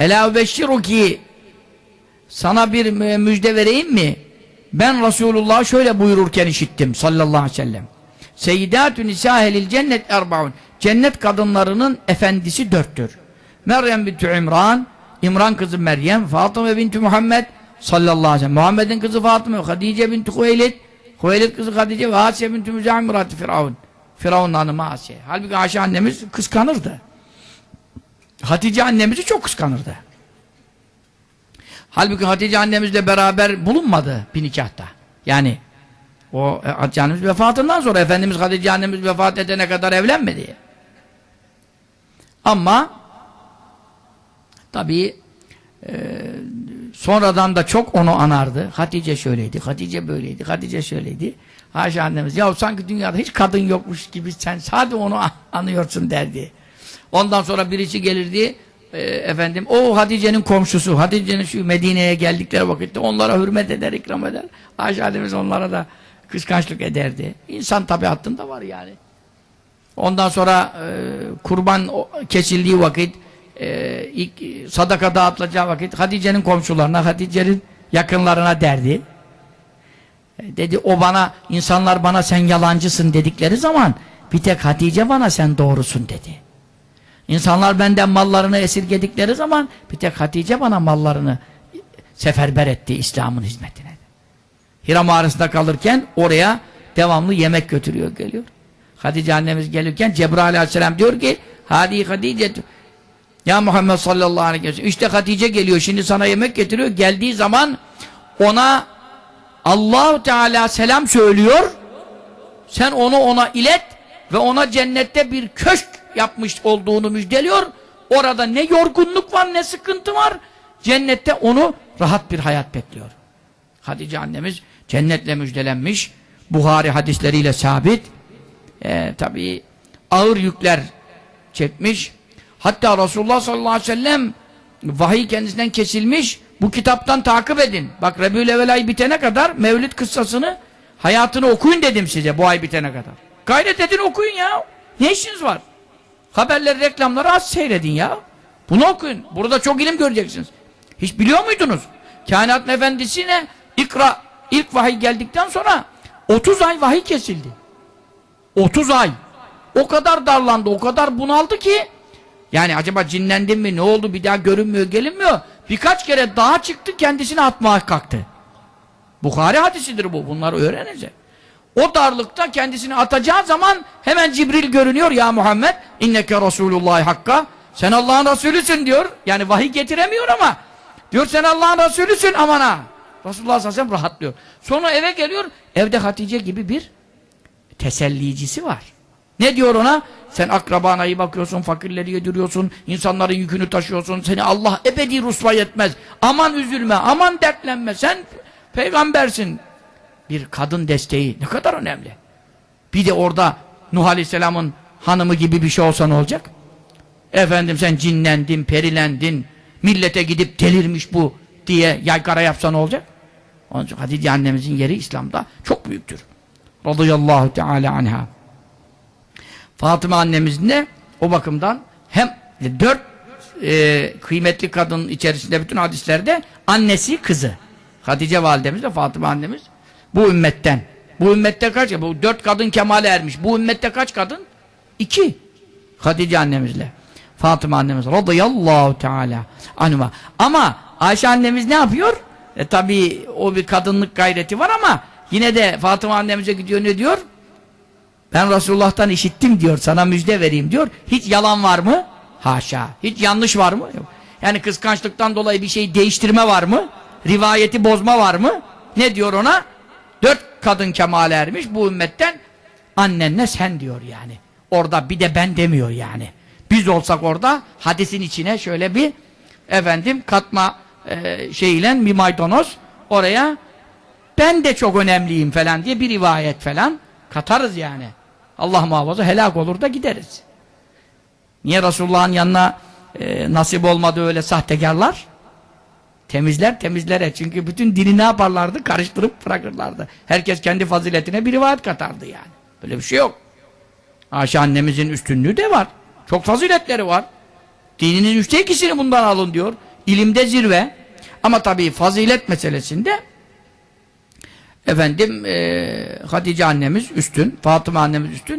Ela beşşiruki sana bir mü- müjde vereyim mi? Ben Resulullah şöyle buyururken işittim sallallahu aleyhi ve sellem. Seyyidatü nisâhelil cennet erbaun. Cennet kadınlarının efendisi dörttür. Meryem binti İmran, İmran kızı Meryem, Fatıma binti Muhammed sallallahu aleyhi ve sellem. Muhammed'in kızı Fatıma, Hadice binti Huveylid, Huveylid kızı Hadice ve Asiye binti Müzamirat Firavun. Firavun'un hanımı Asiye. Halbuki Ayşe annemiz kıskanırdı. Hatice annemizi çok kıskanırdı. Halbuki Hatice annemizle beraber bulunmadı bir nikahta. Yani o e, Hatice annemiz vefatından sonra Efendimiz Hatice annemiz vefat edene kadar evlenmedi. Ama tabii e, sonradan da çok onu anardı. Hatice şöyleydi, Hatice böyleydi, Hatice şöyleydi. Ayşe annemiz ya sanki dünyada hiç kadın yokmuş gibi sen sadece onu an- anıyorsun derdi. Ondan sonra birisi gelirdi e, efendim o Hatice'nin komşusu. Hatice'nin şu Medine'ye geldikleri vakitte onlara hürmet eder ikram eder. Ayşe annemiz onlara da kıskançlık ederdi. İnsan tabiatında var yani. Ondan sonra e, kurban kesildiği vakit e, ilk sadaka dağıtılacağı vakit Hatice'nin komşularına Hatice'nin yakınlarına derdi. E, dedi o bana insanlar bana sen yalancısın dedikleri zaman bir tek Hatice bana sen doğrusun dedi İnsanlar benden mallarını esirgedikleri zaman bir tek Hatice bana mallarını seferber etti İslam'ın hizmetine. Hira mağarasında kalırken oraya devamlı yemek götürüyor geliyor. Hatice annemiz gelirken Cebrail aleyhisselam diyor ki Hadi Hatice Ya Muhammed sallallahu aleyhi ve sellem işte Hatice geliyor şimdi sana yemek getiriyor. Geldiği zaman ona Allahu Teala selam söylüyor. Sen onu ona ilet ve ona cennette bir köşk yapmış olduğunu müjdeliyor. Orada ne yorgunluk var ne sıkıntı var. Cennette onu rahat bir hayat bekliyor. Hatice annemiz cennetle müjdelenmiş. Buhari hadisleriyle sabit. Ee, tabii ağır yükler çekmiş. Hatta Resulullah sallallahu aleyhi ve sellem vahiy kendisinden kesilmiş. Bu kitaptan takip edin. Bak Rebül ayı bitene kadar Mevlid kıssasını hayatını okuyun dedim size bu ay bitene kadar. Gayret edin okuyun ya. Ne işiniz var? Haberleri, reklamları az seyredin ya. Bunu okuyun. Burada çok ilim göreceksiniz. Hiç biliyor muydunuz? Kainatın efendisine ikra ilk vahiy geldikten sonra 30 ay vahiy kesildi. 30 ay. O kadar darlandı, o kadar bunaldı ki yani acaba cinlendim mi, ne oldu, bir daha görünmüyor, gelinmiyor. Birkaç kere dağa çıktı, kendisini atmaya kalktı. Bukhari hadisidir bu, bunları öğrenince. O darlıkta kendisini atacağı zaman hemen Cibril görünüyor ya Muhammed inneke Resulullah hakka sen Allah'ın Resulüsün diyor. Yani vahiy getiremiyor ama diyor sen Allah'ın Resulüsün aman ha. Resulullah sallallahu aleyhi ve sellem rahatlıyor. Sonra eve geliyor evde Hatice gibi bir tesellicisi var. Ne diyor ona? Sen akrabana iyi bakıyorsun, fakirleri yediriyorsun, insanların yükünü taşıyorsun, seni Allah ebedi rusvay etmez. Aman üzülme, aman dertlenme, sen peygambersin. Bir kadın desteği ne kadar önemli. Bir de orada Nuh Aleyhisselam'ın hanımı gibi bir şey olsa ne olacak? Efendim sen cinlendin, perilendin, millete gidip delirmiş bu diye yaygara yapsa ne olacak? Onun için Hatice annemizin yeri İslam'da çok büyüktür. Radıyallahu Teala anha. Fatıma annemizin de o bakımdan hem dört e, kıymetli kadın içerisinde bütün hadislerde annesi kızı. Hatice validemiz de Fatıma annemiz bu ümmetten. Bu ümmette kaç? Bu dört kadın kemale ermiş. Bu ümmette kaç kadın? İki. Hatice annemizle. Fatıma annemiz radıyallahu teala anhuma. Ama Ayşe annemiz ne yapıyor? E tabi o bir kadınlık gayreti var ama yine de Fatıma annemize gidiyor ne diyor? Ben Resulullah'tan işittim diyor. Sana müjde vereyim diyor. Hiç yalan var mı? Haşa. Hiç yanlış var mı? Yok. Yani kıskançlıktan dolayı bir şey değiştirme var mı? Rivayeti bozma var mı? Ne diyor ona? Dört kadın kemale ermiş bu ümmetten. Annenle sen diyor yani. Orada bir de ben demiyor yani. Biz olsak orada hadisin içine şöyle bir efendim katma e, şeyle bir maydanoz oraya ben de çok önemliyim falan diye bir rivayet falan katarız yani. Allah muhafaza helak olur da gideriz. Niye Resulullah'ın yanına e, nasip olmadı öyle sahtekarlar? Temizler temizlere. Çünkü bütün dini ne yaparlardı? Karıştırıp bırakırlardı. Herkes kendi faziletine bir rivayet katardı yani. Böyle bir şey yok. Ayşe annemizin üstünlüğü de var. Çok faziletleri var. Dininin üçte ikisini bundan alın diyor. ilimde zirve. Ama tabii fazilet meselesinde efendim e, Hatice annemiz üstün, Fatıma annemiz üstün.